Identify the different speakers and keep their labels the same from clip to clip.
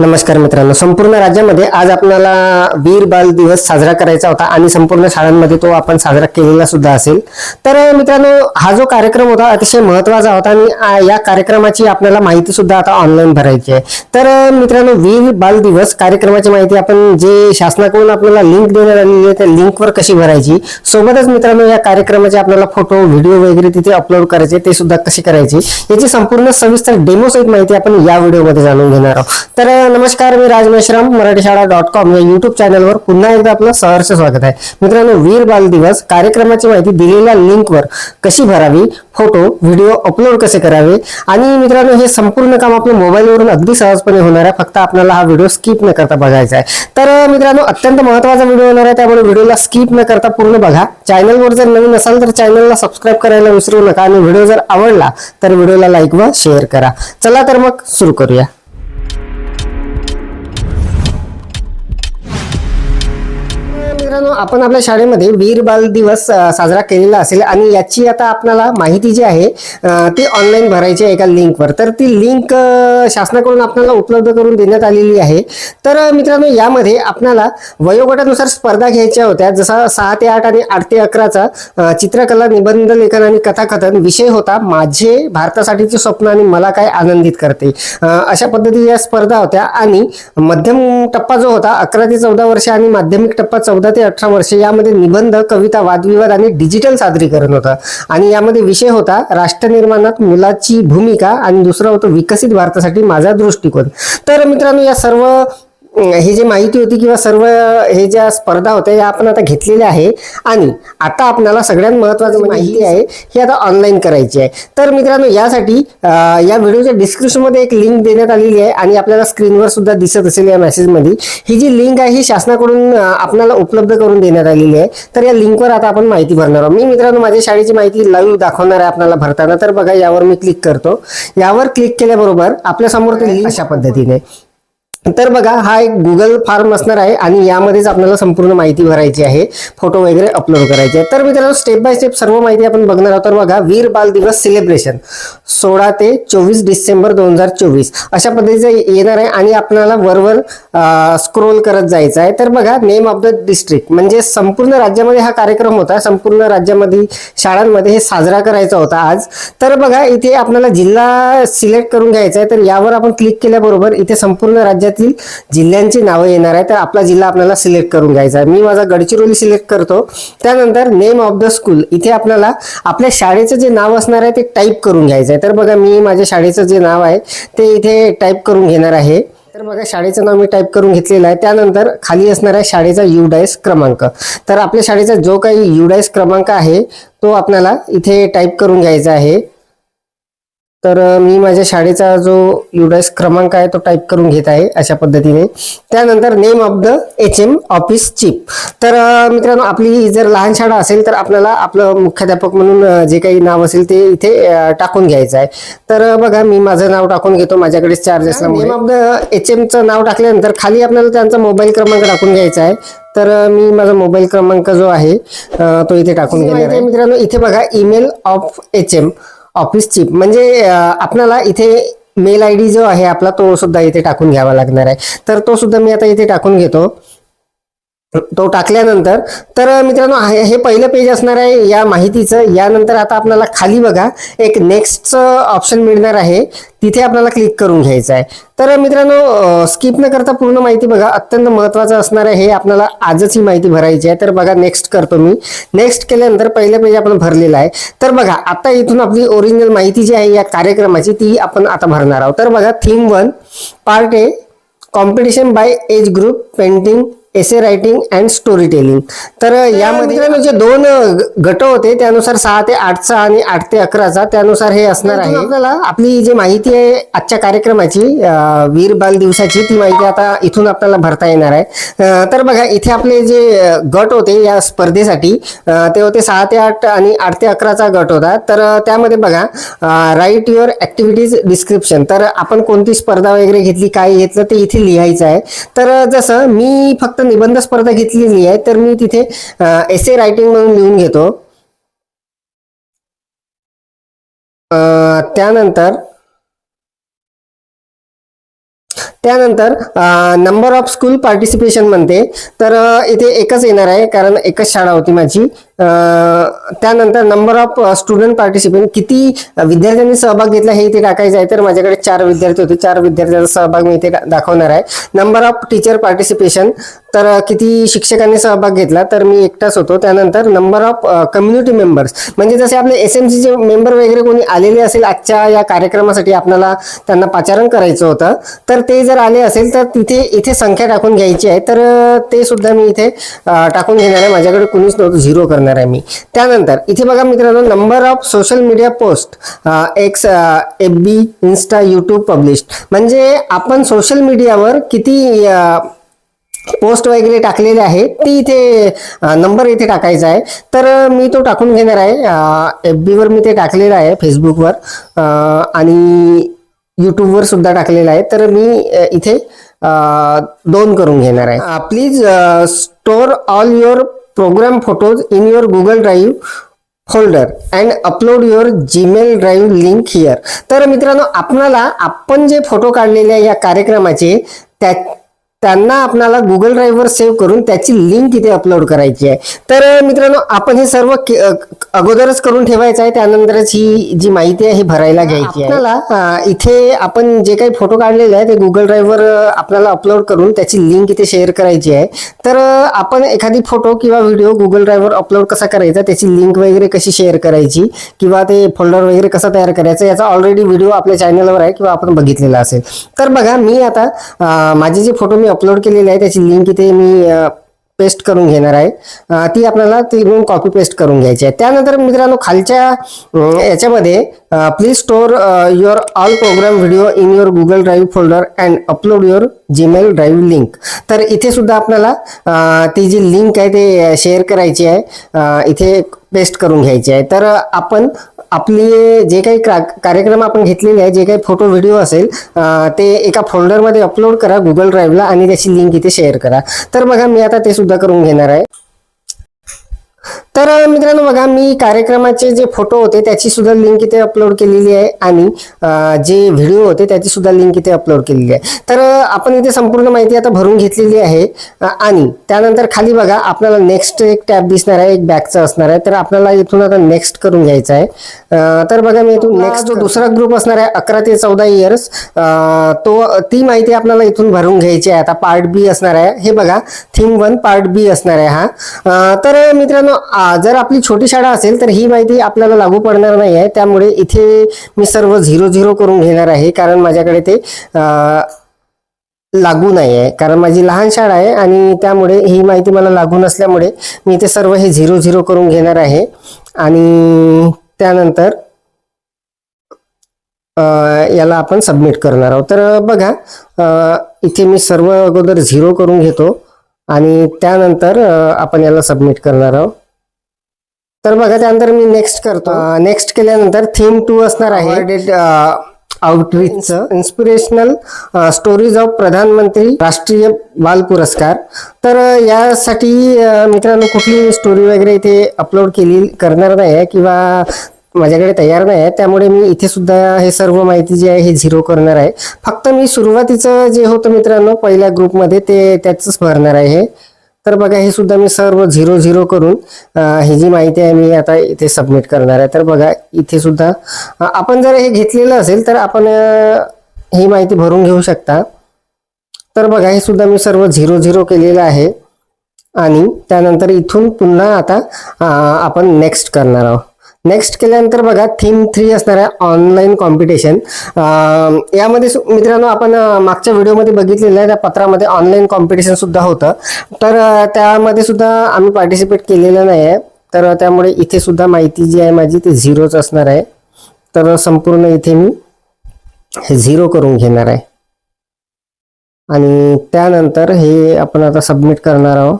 Speaker 1: नमस्कार मित्रांनो. संपूर्ण राज्यामध्ये आज आपल्याला वीर बाल दिवस साजरा करायचा होता आणि संपूर्ण शाळांमध्ये तो आपण साजरा केलेला सुद्धा असेल. तर मित्रांनो हा जो कार्यक्रम होता अतिशय महत्त्वाचा होता आणि या कार्यक्रमाची आपल्याला माहिती सुद्धा आता ऑनलाईन भरायची आहे. तर मित्रांनो वीर बाल दिवस कार्यक्रमाची माहिती आपण जे शासनाकडून आपल्याला लिंक देण्यात आलेली आहे त्या लिंकवर कशी भरायची सोबतच मित्रांनो या कार्यक्रमाचे आपल्याला फोटो व्हिडिओ वगैरे तिथे अपलोड करायचे ते सुद्धा कसे करायचे याची संपूर्ण सविस्तर डेमो सहित माहिती आपण या व्हिडिओमध्ये जाणून घेणार आहोत. तर नमस्कार मी राज मेश्राम मराठी शाळा डॉट कॉम या युट्यूब चॅनलवर पुन्हा एकदा आपलं सहर्ष स्वागत आहे. मित्रांनो वीर बाल दिवस कार्यक्रमाची माहिती दिलेल्या लिंकवर कशी भरावी फोटो व्हिडिओ अपलोड कसे करावे आणि मित्रांनो हे संपूर्ण काम आपल्या मोबाईलवरून अगदी सहजपणे होणार आहे. फक्त आपल्याला हा व्हिडिओ स्किप न करता बघायचा आहे. तर मित्रांनो अत्यंत महत्त्वाचा व्हिडिओ होणार आहे. त्यामुळे व्हिडिओला स्किप न करता पूर्ण बघा. चॅनलवर जर नवीन असाल तर चॅनलला सबस्क्राईब करायला विसरू नका आणि व्हिडिओ जर आवडला तर व्हिडिओला लाईक व शेअर करा. चला तर मग सुरू करूया. मित्रांनो आपण आपल्या शाळेमध्ये वीर बाल दिवस साजरा केलेला असेल आणि याची आता आपल्याला माहिती जी आहे ती ऑनलाईन भरायची आहे एका लिंकवर तर ती लिंक शासनाकडून आपल्याला उपलब्ध करून देण्यात आलेली आहे. तर मित्रांनो यामध्ये आपल्याला वयोगटानुसार स्पर्धा घ्यायच्या होत्या. जसा सहा ते आठ आणि आठ ते अकराचा चित्रकला निबंध लेखन आणि कथाकथन विषय होता. माझे भारतासाठीचे स्वप्न आणि मला काय आनंदित करते? अशा अशा पद्धतीच्या स्पर्धा होत्या आणि मध्यम टप्पा जो होता अकरा ते चौदा वर्ष आणि माध्यमिक टप्पा चौदा ते अठरा वर्षे यामध्ये निबंध कविता वादविवाद आणि डिजिटल सादरीकरण होतं. आणि यामध्ये विषय होता राष्ट्रनिर्माणात मुलाची भूमिका आणि दुसरा होतो विकसित भारतासाठी माझा दृष्टिकोन. तर मित्रांनो या सर्व ही जी माहिती होती किंवा सर्व हे ज्या स्पर्धा होत्या या आपण आता घेतलेल्या आहे. आणि आता आपल्याला सगळ्यात महत्वाची माहिती आहे ही आता ऑनलाईन करायची आहे. तर मित्रांनो यासाठी या व्हिडिओच्या डिस्क्रिप्शनमध्ये एक लिंक देण्यात आलेली आहे आणि आपल्याला स्क्रीनवर सुद्धा दिसत असेल या मेसेजमध्ये ही जी लिंक आहे ही शासनाकडून आपल्याला उपलब्ध करून देण्यात आलेली आहे. तर या लिंकवर आता आपण माहिती भरणार आहोत. मी मित्रांनो माझ्या शाळेची माहिती लाईव्ह दाखवणार आहे आपल्याला भरताना. तर बघा यावर मी क्लिक करतो. यावर क्लिक केल्याबरोबर आपल्यासमोर ते लिंक अशा पद्धतीने. तर बघा हा एक गुगल फॉर्म असणार आहे आणि यामध्येच आपल्याला संपूर्ण माहिती भरायची आहे फोटो वगैरे अपलोड करायचे आहे तर मित्रांनो स्टेप बाय स्टेप सर्व माहिती आपण बघणार आहोत. तर बघा वीर बाल दिवस सेलिब्रेशन सोळा ते चोवीस डिसेंबर दोन हजार चोवीस अशा पद्धतीचं येणार आहे आणि आपल्याला वरवर स्क्रोल करत जायचं आहे. तर बघा नेम ऑफ द डिस्ट्रिक्ट म्हणजे संपूर्ण राज्यामध्ये हा कार्यक्रम होता. संपूर्ण राज्यामध्ये शाळांमध्ये हे साजरा करायचा होता आज. तर बघा इथे आपल्याला जिल्हा सिलेक्ट करून घ्यायचा आहे. तर यावर आपण क्लिक केल्याबरोबर इथे संपूर्ण राज्यात राज्यातील जिल्ह्यांची नावं येणार आहे तर आपला जिल्हा आपल्याला सिलेक्ट करून घ्यायचा आहे. मी माझा गडचिरोली सिलेक्ट करतो. त्यानंतर नेम ऑफ द स्कूल इथे आपल्याला आपल्या शाळेचं जे नाव असणार आहे ते टाईप करून घ्यायचं आहे. तर बघा मी माझ्या शाळेचं जे नाव आहे ते इथे टाईप करून घेणार आहे. तर बघा शाळेचं नाव मी टाईप करून घेतलेलं आहे. त्यानंतर खाली असणार आहे शाळेचा युडायस क्रमांक. तर आपल्या शाळेचा जो काही युडायस क्रमांक आहे तो आपल्याला इथे टाईप करून घ्यायचा आहे. तर मी माझ्या शाळेचा जो युडायस क्रमांक आहे तो टाईप करून घेत आहे अशा पद्धतीने. त्यानंतर name of the H M office chief तर मित्रांनो आपली जर लहान शाळा असेल तर आपल्याला आपलं मुख्याध्यापक म्हणून जे काही नाव असेल ते इथे टाकून घ्यायचं आहे. तर बघा मी माझं नाव टाकून घेतो. माझ्याकडे चार्ज असल्यामुळे नेम ऑफ द एच एमचं नाव टाकल्यानंतर खाली आपल्याला त्यांचा मोबाईल क्रमांक टाकून घ्यायचा आहे. तर मी माझा मोबाईल क्रमांक जो आहे तो इथे टाकून घेणार आहे मित्रांनो इथे बघा email of H M office chief म्हणजे आपल्याला इथे मेल आय डी जो आहे आपला तो सुद्धा इथे टाकून घ्यावा लागणार आहे. तर तो सुद्धा मी आता इथे टाकून घेतो. तो टाकल्यानंतर तर मित्रांनो हे हे पहिलं पेज असणार आहे या माहितीचं. यानंतर आता आपल्याला खाली बघा एक नेक्स्टचं ऑप्शन मिळणार आहे. तिथे आपल्याला क्लिक करून घ्यायचं आहे. तर मित्रांनो स्किप न करता पूर्ण माहिती बघा. अत्यंत महत्त्वाचं असणार आहे हे आपल्याला आजच ही माहिती भरायची आहे. तर बघा नेक्स्ट करतो मी. नेक्स्ट केल्यानंतर पहिलं पेज आपण भरलेलं आहे. तर बघा आता इथून आपली ओरिजिनल माहिती जी आहे या कार्यक्रमाची ती आपण आता भरणार आहोत. तर बघा theme one part A competition by age group painting essay writing and story telling तर यामध्ये जे दोन गट होते त्यानुसार सहा ते आठचा आणि आठ ते अकराचा त्यानुसार हे असणार आहे. आपल्याला आपली जी माहिती आहे आजच्या कार्यक्रमाची वीर बाल दिवसाची ती माहिती आता इथून आपल्याला भरता येणार आहे. तर बघा इथे आपले जे गट होते या स्पर्धेसाठी ते होते सहा ते आठ आणि आठ ते अकराचा गट होता. तर त्यामध्ये बघा राईट युअर ऍक्टिव्हिटीज डिस्क्रिप्शन तर आपण कोणती स्पर्धा वगैरे घेतली काय घेतलं ते इथे लिहायचं आहे. तर जसं मी फक्त निबंध स्पर्धा घेतलेली आहे. तर मी तिथे एसे रायटिंग म्हणून लिहून घेतो. त्यानंतर त्यानंतर नंबर ऑफ स्कूल पार्टिसिपेशन म्हणते. तर इथे एकच येणार आहे कारण एकच शाळा होती माझी. त्यानंतर नंबर ऑफ स्टुडंट पार्टिसिपेंट किती विद्यार्थ्यांनी सहभाग घेतला हे इथे टाकायचं आहे. तर माझ्याकडे चार विद्यार्थी होते. चार विद्यार्थ्यांचा सहभाग मी इथे दाखवणार आहे. नंबर ऑफ टीचर पार्टिसिपेशन तर किती शिक्षकांनी सहभाग घेतला तर मी एकटाच होतो. त्यानंतर नंबर ऑफ कम्युनिटी मेंबर्स म्हणजे जसे आपले एस एम सीचे मेंबर वगैरे कोणी आलेले असेल आजच्या या कार्यक्रमासाठी आपल्याला त्यांना पाचारण करायचं होतं. तर ते जर आले असेल तर तिथे इथे संख्या टाकून घ्यायची आहे. तर ते सुद्धा मी इथे टाकून घेणार आहे. माझ्याकडे कुणीच नव्हतं झिरो करणार आहे मी. त्यानंतर इथे बघा मित्रांनो number of social media post X F B Insta YouTube publish म्हणजे आपण सोशल मीडियावर किती पोस्ट वगैरे टाकलेले आहे. ती इथे नंबर इथे टाकायचा आहे. तर मी तो टाकून घेणार आहे. एफ बीवर मी ते टाकलेलं आहे फेसबुकवर आणि यूट्यूबवर सुद्धा टाकलेलं आहे. तर मी इथे दोन करून घेणार आहे. Please store all your program photos in your Google drive folder and upload your Gmail drive link here तर मित्रांनो आपणाला आपण जे फोटो काढलेले आहे या कार्यक्रमाचे त्या त्यांना आपल्याला गुगल ड्राईव्हवर सेव्ह करून त्याची लिंक इथे अपलोड करायची आहे. तर मित्रांनो आपण हे सर्व अगोदरच करून ठेवायचं आहे. त्यानंतरच ही जी माहिती आहे ही भरायला घ्यायची आहे. आपल्याला इथे आपण जे काही फोटो काढलेले आहे ते गुगल ड्राईव्हवर आपल्याला अपलोड करून त्याची लिंक इथे शेअर करायची आहे. तर आपण एखादी फोटो किंवा व्हिडिओ गुगल ड्राईव्हवर अपलोड कसा करायचा त्याची लिंक वगैरे कशी शेअर करायची किंवा ते फोल्डर वगैरे कसा तयार करायचा याचा ऑलरेडी व्हिडिओ आपल्या चॅनलवर आहे किंवा आपण बघितलेला असेल. तर बघा मी आता माझे जे फोटो मी अपलोड केलेली आहे त्याची लिंक इथे मी पेस्ट करून घेणार आहे. ती आपल्याला तिकडून कॉपी पेस्ट करून घ्यायची आहे. त्यानंतर मित्रांनो खालच्या याच्यामध्ये please store your all program video in your Google drive folder and upload your Gmail drive link तर इथे सुद्धा आपल्याला ती जी लिंक आहे ते शेअर करायची आहे इथे पेस्ट करून घ्यायची आहे. तर आपण आपली जे काही कार्यक्रम आपण घेतलेले आहे जे काही फोटो व्हिडिओ असेल ते एका फोल्डरमध्ये अपलोड करा गुगल ड्राईव्हला आणि त्याची लिंक इथे शेअर करा. तर बघा मी आता ते सुद्धा करून घेणार आहे. तर मित्रांनो बघा मी कार्यक्रमाचे जे फोटो होते त्याची सुद्धा लिंक इथे अपलोड केलेली आहे. आणि जे व्हिडिओ होते त्याची सुद्धा लिंक इथे अपलोड केलेली आहे. तर आपण इथे संपूर्ण माहिती आता भरून घेतलेली आहे. आणि त्यानंतर खाली बघा आपल्याला नेक्स्ट एक टॅब दिसणार आहे एक बॅकचा असणार आहे. तर आपल्याला इथून आता नेक्स्ट करून घ्यायचा आहे. तर बघा मी इथून नेक्स्ट जो दुसरा ग्रुप असणार आहे अकरा ते चौदा इयर्स तो ती माहिती आपल्याला इथून भरून घ्यायची आहे. आता पार्ट बी असणार आहे. हे बघा थीम वन पार्ट बी असणार आहे हा. तर मित्रांनो जर आपली छोटी शाळा असेल तर ही माहिती आपल्याला लागू पडणार नाही आहे. त्यामुळे इथे मी सर्व झिरो झिरो करून घेणार आहे कारण माझ्याकडे ते लागू नाही आहे. कारण माझी लहान शाळा आहे आणि त्यामुळे ही माहिती मला लागू नसल्यामुळे मी ते सर्व हे झिरो झिरो करून घेणार आहे. आणि त्यानंतर याला आपण सबमिट करणार आहोत. तर बघा इथे मी सर्व अगोदर झिरो करून घेतो आणि त्यानंतर आपण याला सबमिट करणार आहोत. तर बघा त्यानंतर मी नेक्स्ट करतो. नेक्स्ट केल्यानंतर थीम टू असणार आहे. आउटरीचचं इन्स्पिरेशनल स्टोरीज ऑफ प्रधानमंत्री राष्ट्रीय बाल पुरस्कार तर अ, यासाठी अ, मित्रांनो कुठली स्टोरी वगैरे इथे अपलोड केली करणार नाही आहे किंवा माझ्याकडे तयार नाही आहे त्यामुळे मी इथे सुद्धा हे सर्व माहिती जी आहे हे झिरो करणार आहे. फक्त मी सुरुवातीचं जे होतं मित्रांनो पहिल्या ग्रुपमध्ये ते त्याचंच भरणार आहे. तर बघा हे सुद्धा मी सर्व झिरो झिरो करून ही जी माहिती आहे मी आता इथे सबमिट करणार आहे. तर बघा इथे सुद्धा आपण जर हे घेतलेलं असेल तर आपण ही माहिती भरून घेऊ शकता. तर बघा हे सुद्धा मी सर्व झिरो झिरो केलेलं आहे. आणि त्यानंतर इथून पुन्हा आता आपण नेक्स्ट करणार आहोत. नेक्स्ट केल्यानंतर बघा थीम थ्री असणार आहे ऑनलाईन कॉम्पिटिशन यामध्ये सु- मित्रांनो आपण मागच्या व्हिडिओमध्ये बघितलेलं आहे त्या पत्रामध्ये ऑनलाईन कॉम्पिटिशन सुद्धा होतं. तर त्यामध्ये सुद्धा आम्ही पार्टिसिपेट केलेलं नाही आहे तर त्यामुळे इथे सुद्धा माहिती जी आहे माझी ती झिरोच असणार आहे. तर संपूर्ण इथे मी हे झिरो करून घेणार आहे. आणि त्यानंतर हे आपण आता सबमिट करणार आहोत.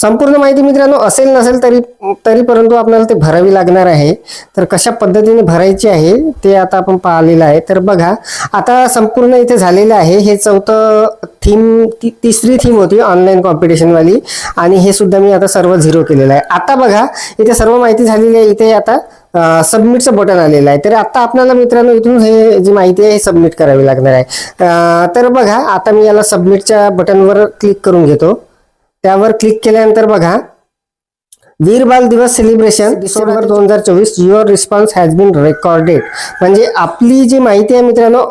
Speaker 1: संपूर्ण माहिती मित्रांनो असेल नसेल तरी तरी परंतु आपल्याला ते भरावी लागणार आहे. तर कशा पद्धतीने भरायची आहे ते आता आपण पाहिलेलं आहे. तर बघा आता संपूर्ण इथे झालेलं आहे. हे चौथं थीम ती तिसरी थीम होती ऑनलाईन कॉम्पिटिशनवाली आणि हे सुद्धा मी आता सर्व झिरो केलेलं आहे. आता बघा इथे सर्व माहिती झालेली आहे. इथे आता सबमिटचं बटन आलेलं आहे. तर आता आपल्याला मित्रांनो इथून हे जी माहिती आहे हे सबमिट करावी लागणार आहे. तर बघा आता मी याला सबमिटच्या बटनवर क्लिक करून घेतो. त्यावर क्लिक केल्यानंतर बघा वीर बाल दिवस सेलिब्रेशन डिसेंबर दोन हजार चोवीस your response has been recorded म्हणजे आपली जी माहिती आहे मित्रांनो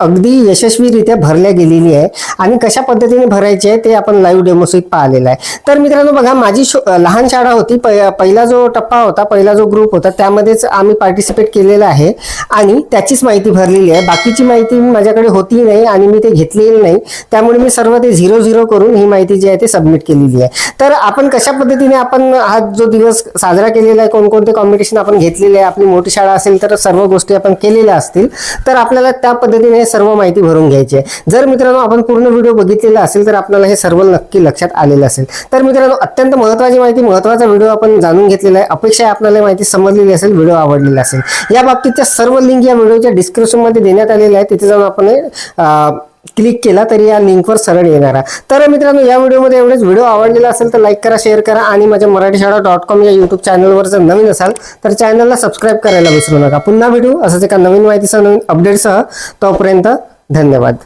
Speaker 1: अगदी यशस्वीरित्या भरल्या गेलेली आहे. आणि कशा पद्धतीने भरायची आहे ते आपण लाईव्ह डेमोसहित पाहिलेलं आहे. तर मित्रांनो बघा माझी शो- लहान शाळा होती. पहिला जो टप्पा होता पहिला जो ग्रुप होता त्यामध्येच आम्ही पार्टिसिपेट केलेलं आहे. आणि त्याचीच माहिती भरलेली आहे. बाकीची माहिती माझ्याकडे होती नाही आणि मी ते घेतलेली नाही. त्यामुळे मी सर्व ते झिरो झिरो करून ही माहिती जी आहे ते सबमिट केलेली आहे. तर आपण कशा पद्धतीने आपण हा जो दिवस साजरा केलेला आहे कोणकोणते कॉम्पिटिशन आपण घेतलेले आहे आपली मोठी शाळा असेल तर सर्व गोष्टी आपण केलेल्या असतील तर आपल्याला त्या पद्धतीने सर्व माहिती भरून घ्यायची आहे. जर मित्रांनो आपण पूर्ण व्हिडिओ बघितलेला असेल तर आपल्याला हे सर्व नक्की लक्षात आलेलं असेल. तर मित्रांनो अत्यंत महत्त्वाची माहिती महत्त्वाचा व्हिडिओ आपण जाणून घेतलेला आहे. अपेक्षा आपल्याला माहिती समजलेली असेल व्हिडिओ आवडलेला असेल. या बाबतीतच्या सर्व लिंक या व्हिडिओच्या डिस्क्रिप्शनमध्ये देण्यात आलेल्या आहे तिथे जाऊन आपण क्लिक केला तरी या लिंकवर सरळ येणार आहे. तर मित्रांनो या व्हिडिओमध्ये एवढेच. व्हिडिओ आवडलेला असेल तर लाईक करा शेअर करा आणि माझ्या मराठी शाळा डॉट कॉम या यूट्यूब चॅनलवर जर नवीन असाल तर चॅनलला सबस्क्राईब करायला विसरू नका. पुन्हा भेटू असंच एका नवीन माहितीसह नवीन अपडेटसह. तोपर्यंत धन्यवाद.